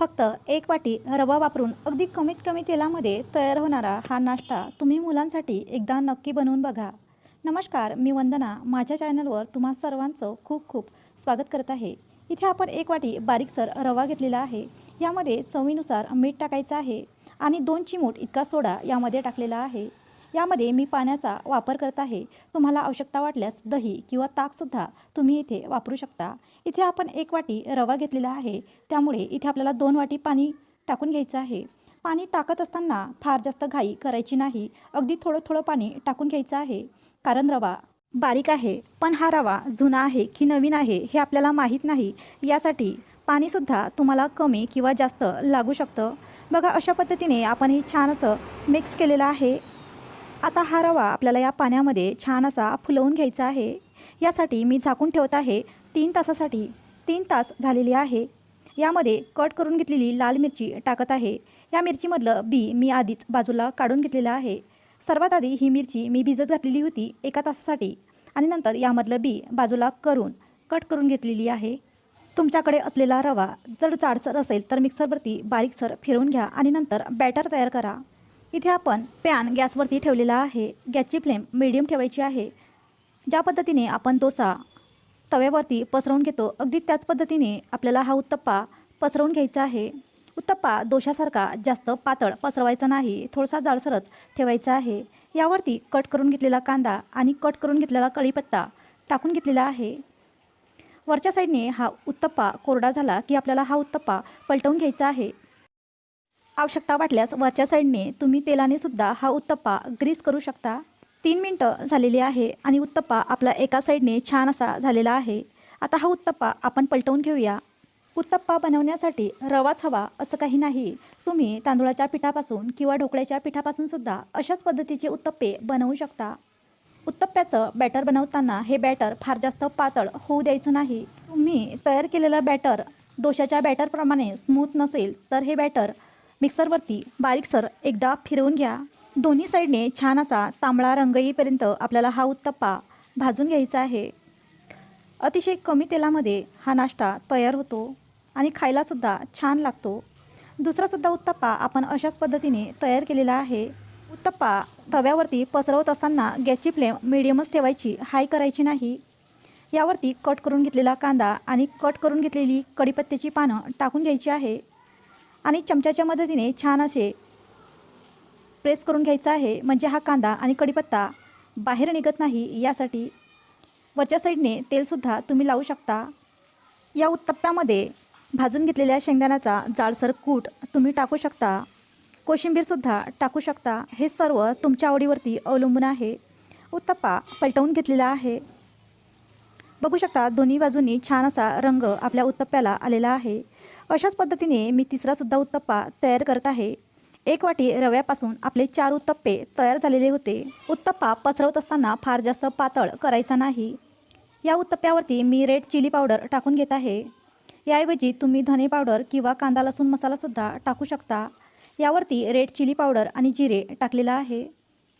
फक्त एक वाटी रवा वापरून अगदी कमीत कमी तेलामध्ये तयार होणारा हा नाश्ता तुम्ही मुलांसाठी एकदा नक्की बनवून बघा. नमस्कार मी वंदना. माझ्या चॅनलवर तुम्हा सर्वांचं खूप खूप स्वागत करत आहे. इथे आपण एक वाटी बारीकसर रवा घेतलेला आहे. यामध्ये चवीनुसार मीठ टाकायचं आहे आणि दोन चिमूट इतका सोडा यामध्ये टाकलेला आहे. यामध्ये मी पाण्याचा वापर करत आहे. तुम्हाला आवश्यकता वाटल्यास दही किंवा ताकसुद्धा तुम्ही इथे वापरू शकता. इथे आपण एक वाटी रवा घेतलेला आहे. त्यामुळे इथे आपल्याला दोन वाटी पाणी टाकून घ्यायचं आहे. पाणी टाकत असताना फार जास्त घाई करायची नाही. अगदी थोडं थोडं पाणी टाकून घ्यायचं आहे. कारण रवा बारीक आहे पण हा रवा जुना आहे की नवीन आहे हे आपल्याला माहीत नाही. यासाठी पाणीसुद्धा तुम्हाला कमी किंवा जास्त लागू शकतं. बघा अशा पद्धतीने आपण हे छान असं मिक्स केलेलं आहे. आता हा रवा आपल्याला या पाण्यामध्ये छान असा फुलवून घ्यायचा आहे. यासाठी मी झाकून ठेवत आहे. तीन तासासाठी तीन तास झालेली आहे. यामध्ये कट करून घेतलेली लाल मिरची टाकत आहे. या मिरचीमधलं बी मी आधीच बाजूला काढून घेतलेलं आहे. सर्वात आधी ही मिरची मी भिजत घातलेली होती एका तासासाठी आणि नंतर यामधलं बी बाजूला करून कट करून घेतलेली आहे. तुमच्याकडे असलेला रवा जर जाडसर असेल तर मिक्सरवरती बारीकसर फिरवून घ्या आणि नंतर बॅटर तयार करा. इथे आपण पॅन गॅसवरती ठेवलेला आहे. गॅसची फ्लेम मिडियम ठेवायची आहे. ज्या पद्धतीने आपण डोसा तव्यावरती पसरवून घेतो अगदी त्याच पद्धतीने आपल्याला हा उत्तप्पा पसरवून घ्यायचा आहे. उत्तप्पा दोशासारखा जास्त पातळ पसरवायचा नाही थोडासा जाडसरच ठेवायचा आहे. यावरती कट करून घेतलेला कांदा आणि कट करून घेतलेला कढीपत्ता टाकून घेतलेला आहे. वरच्या साईडने हा उत्तप्पा कोरडा झाला की आपल्याला हा उत्तप्पा पलटवून घ्यायचा आहे. आवश्यकता वाटल्यास वरच्या साईडने तुम्ही तेलाने सुद्धा हा उत्तप्पा ग्रीस करू शकता. तीन मिनटं झालेली आहे आणि उत्तप्पा आपला एका साईडने छान असा झालेला आहे. आता हा उत्तप्पा आपण पलटवून घेऊया. उत्तप्पा बनवण्यासाठी रवाच हवा असं काही नाही. तुम्ही तांदूळाच्या पिठापासून किंवा ढोकळ्याच्या पिठापासून सुद्धा अशाच पद्धतीचे उत्तप्पे बनवू शकता. उत्तप्प्याचं बॅटर बनवताना हे बॅटर फार जास्त पातळ होऊ द्यायचं नाही. तुम्ही तयार केलेलं बॅटर दोशाच्या बॅटरप्रमाणे स्मूथ नसेल तर हे बॅटर मिक्सरवरती बारीकसर एकदा फिरवून घ्या. दोन्ही साईडने छान असा तांबळा रंग येईपर्यंत आपल्याला हा उत्तप्पा भाजून घ्यायचा आहे. अतिशय कमी तेलामध्ये हा नाश्ता तयार होतो आणि खायलासुद्धा छान लागतो. दुसरासुद्धा उत्तप्पा आपण अशाच पद्धतीने तयार केलेला आहे. उत्तप्पा तव्यावरती पसरवत असताना गॅसची फ्लेम मिडियमच ठेवायची हाय करायची नाही. यावरती कट करून घेतलेला कांदा आणि कट करून घेतलेली कढीपत्त्याची पानं टाकून घ्यायची आहे. आणि चमच्याच्या मदतीने छान असे प्रेस करून घ्यायचा आहे. म्हणजे हा कांदा आणि कढीपत्ता बाहेर निघत नाही यासाठी वरच्या साईडने तेलसुद्धा तुम्ही लावू शकता. या उत्तप्प्यामध्ये भाजून घेतलेल्या शेंगदाण्याचा जाडसर कूट तुम्ही टाकू शकता. कोशिंबीरसुद्धा टाकू शकता. हे सर्व तुमच्या आवडीवरती अवलंबून आहे. उत्तप्पा पलटवून घेतलेला आहे. बघू शकता दोन्ही बाजूंनी छान असा रंग आपल्या उत्तप्प्याला आलेला आहे. अशाच पद्धतीने मी तिसरासुद्धा उत्तप्पा तयार करत आहे. एक वाटी रव्यापासून आपले चार उत्तप्पे तयार झालेले होते. उत्तप्पा पसरवत असताना फार जास्त पातळ करायचा नाही. या उत्तप्प्यावरती मी रेड चिली पावडर टाकून घेत आहे. याऐवजी तुम्ही धने पावडर किंवा कांदा लसूण मसालासुद्धा टाकू शकता. यावरती रेड चिली पावडर आणि जिरे टाकलेला आहे.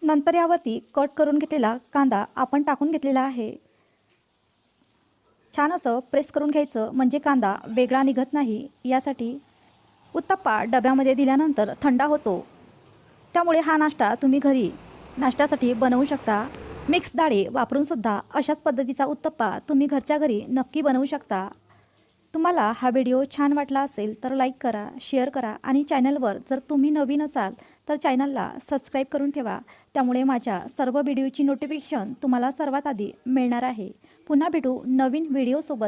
नंतर यावरती कट करून घेतलेला कांदा आपण टाकून घेतलेला आहे. छान असं प्रेस करून घ्यायचं म्हणजे कांदा वेगळा निघत नाही यासाठी उत्तप्पा डब्यामध्ये दिल्यानंतर थंडा होतो. त्यामुळे हा नाश्ता तुम्ही घरी नाश्त्यासाठी बनवू शकता. मिक्स डाळी वापरूनसुद्धा अशाच पद्धतीचा उत्तप्पा तुम्ही घरच्या घरी नक्की बनवू शकता. तुम्हाला हा व्हिडिओ छान वाटला असेल तर लाईक करा शेअर करा आणि चॅनलवर जर तुम्ही नवीन असाल तर चॅनलला सबस्क्राईब करून ठेवा. त्यामुळे माझ्या सर्व व्हिडिओची नोटिफिकेशन तुम्हाला सर्वात आधी मिळणार आहे. पुन्हा भेटू नवीन व्हिडिओसोबत.